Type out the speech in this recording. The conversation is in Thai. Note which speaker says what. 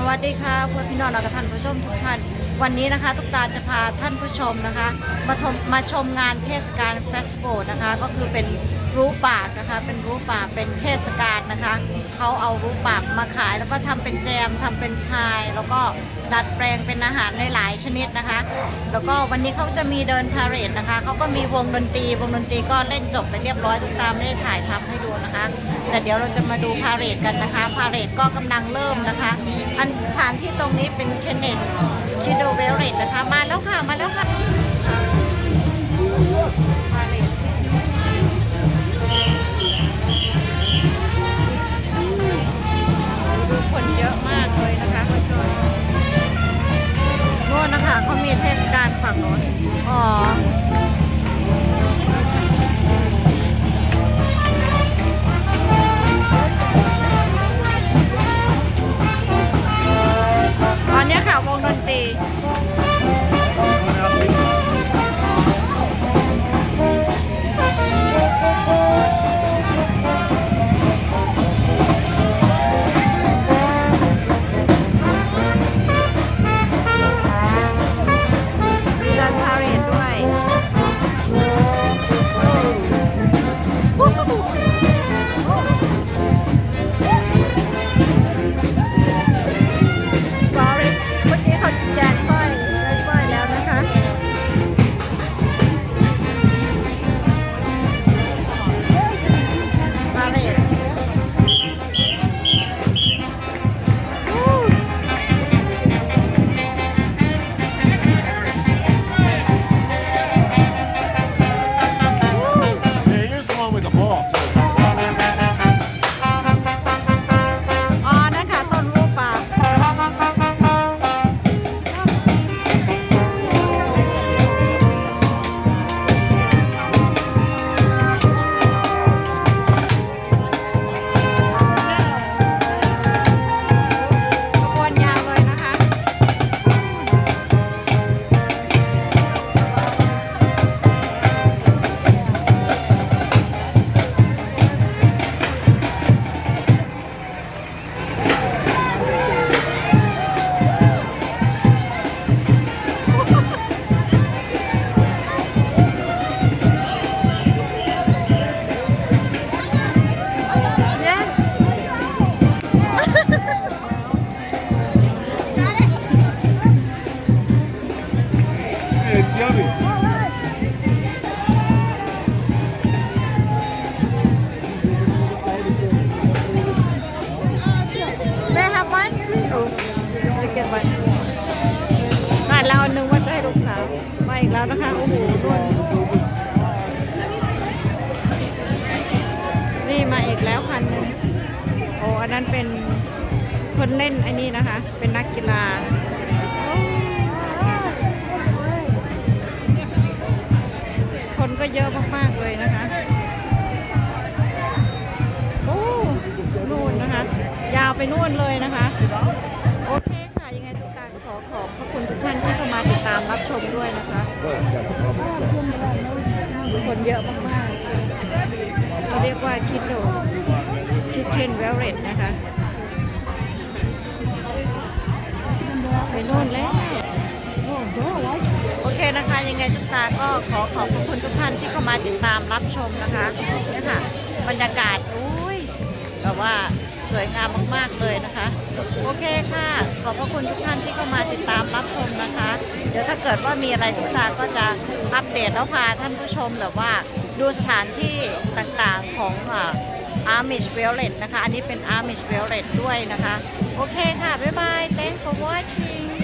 Speaker 1: สวัสดีค่ะเพื่อนพี่น้องและท่านผู้ชมทุกท่าน วันนี้นะคะทุกตาจะพาท่านผู้ชมนะคะ มาชมมาชมงานเทศกาลเฟสติวัลนะคะ ก็คือเป็นรู้ปากนะคะ เป็นรู้ปากเป็นเทศกาลนะคะเขาเอารู้ปากมาขายแล้วก็ทำเป็นแจมทำเป็นพาย แล้วก็ดัดแปลงเป็นอาหารหลายๆชนิดนะคะ แล้วก็วันนี้เขาจะมีเดินพาเหรดนะคะเขาก็มีวงดนตรีวงดนตรีก็เล่นจบไปเรียบร้อยทุกตาไม่ได้ถ่ายทำให้ดูนะคะ แต่เดี๋ยวเราจะมาดูพาเหรดกันนะคะ พาเหรดก็กำลังเริ่มนะคะ อันสถานที่ตรงนี้เป็นเคนเนต คะมาแล้วค่ะ มาแล้วค่ะเหรดดูคนเยอะมากเลยนะคะโน่นนะคะเขามีเทศกาลฝั่งโน้นอ๋อ
Speaker 2: Hey, it's yummy.
Speaker 1: May I have one? Oh, I get one. บ้านเรานึกว่าจะให้ลูกสาวมาอีกแล้วนะคะ โอ้โหด้วนนี่มาอีกแล้วพันหนึ่งโอ้อันนั้นเป็นคนเล่นไอ้นี่นะคะ เป็นนักกีฬา คนก็เยอะมากๆเลยนะคะ โอ้นู่นนะคะ ยาวไปนู่นเลยนะคะ โอเคค่ะ ยังไงทุกการขอขอบพระคุณทุกท่านที่เข้ามาติดตามรับชมด้วยนะคะคนเยอะมากๆเขาเรียกว่าคิดโดชิเชนเวลเรตนะคะ ทุกตาก็ขอขอบพระคุณทุกท่านที่เข้ามาติดตามรับชมนะคะนี่ค่ะบรรยากาศอุ้ยแบบว่าสวยงามมากๆเลยนะคะ โอเคค่ะ ขอบพระคุณทุกท่านที่เข้ามาติดตามรับชมนะคะ เดี๋ยวถ้าเกิดว่ามีอะไรทุกตาก็จะอัปเดตแล้วพาท่านผู้ชมแบบว่าดูสถานที่ต่างๆของอาร์มิชเวลเลตนะคะ อันนี้เป็นอาร์มิชเวลเลตด้วยนะคะ โอเคค่ะ บ๊ายบาย thanks for watching